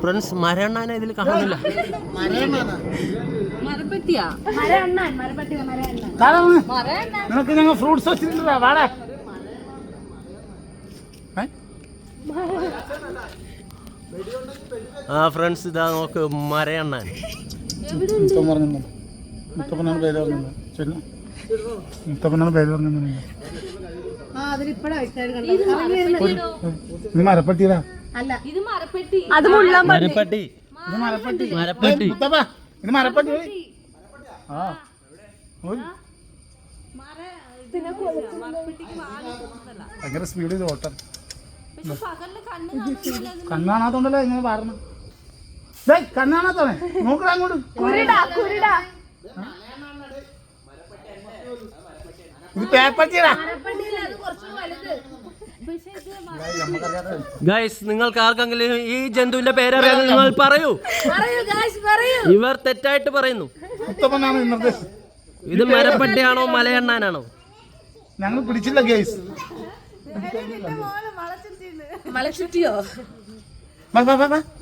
Friends മരണ്ണാനെ ഇതിൽ കാണുന്നില്ല. മരപ്പെട്ടിയാ? മരണ്ണാൻ മരപ്പട്ടി മരണ്ണാൻ. നിനക്ക് ഞങ്ങൾ ഫ്രൂട്ട്സ് വെച്ചിട്ടുണ്ടാ വാടാ. ആ ഫ്രണ്ട്സ് ഇതാ നോക്ക് മരയണ്ണാൻ മുത്തപ്പൻ പറഞ്ഞു മുത്തപ്പനാണ് പേര് പറഞ്ഞത് ശരി മുത്തപ്പനാണ് പേര് പറഞ്ഞത് ആ അതിലിപ്പഴാ വെച്ചാൽ കണ്ടോ ഇത് മരപ്പട്ടിയതാ അല്ല. ഇത് മരപ്പെട്ടി. അത് മരപ്പട്ടി. ഇത് മരപ്പട്ടി. മരപ്പട്ടി. മുത്തപ്പ ഇത് മരപ്പട്ടി. ആ. ഭയങ്കര സ്പീഡ് ചെയ്ത് ഓട്ടം. കണ്ണാണാത്തോണ്ടല്ലോ പകലിൽ കണ്ണ് കാണുന്നില്ല കണ്ണാണാത്തോണ്ടല്ലേ ഇങ്ങനെ പറഞ്ഞു കണ്ണാണാത്തോണേ നോക്കടാ അങ്ങോട്ട്. ഇത് പേപ്പർ ഗൈസ് നിങ്ങൾക്ക് ആർക്കെങ്കിലും ഈ ജന്തുവിന്റെ പേരറിയാതെ നിങ്ങൾ പറയൂ. പറയൂ ഗായ്സ് പറയൂ. ഇവർ തെറ്റായിട്ട് പറയുന്നു. ഇത് മരപ്പട്ടിയാണോ മലയണ്ണാനാണോ? ഞങ്ങൾ പിടിച്ചില്ല ഗൈസ് മല ചുറ്റിയോ വാ വാ വാ.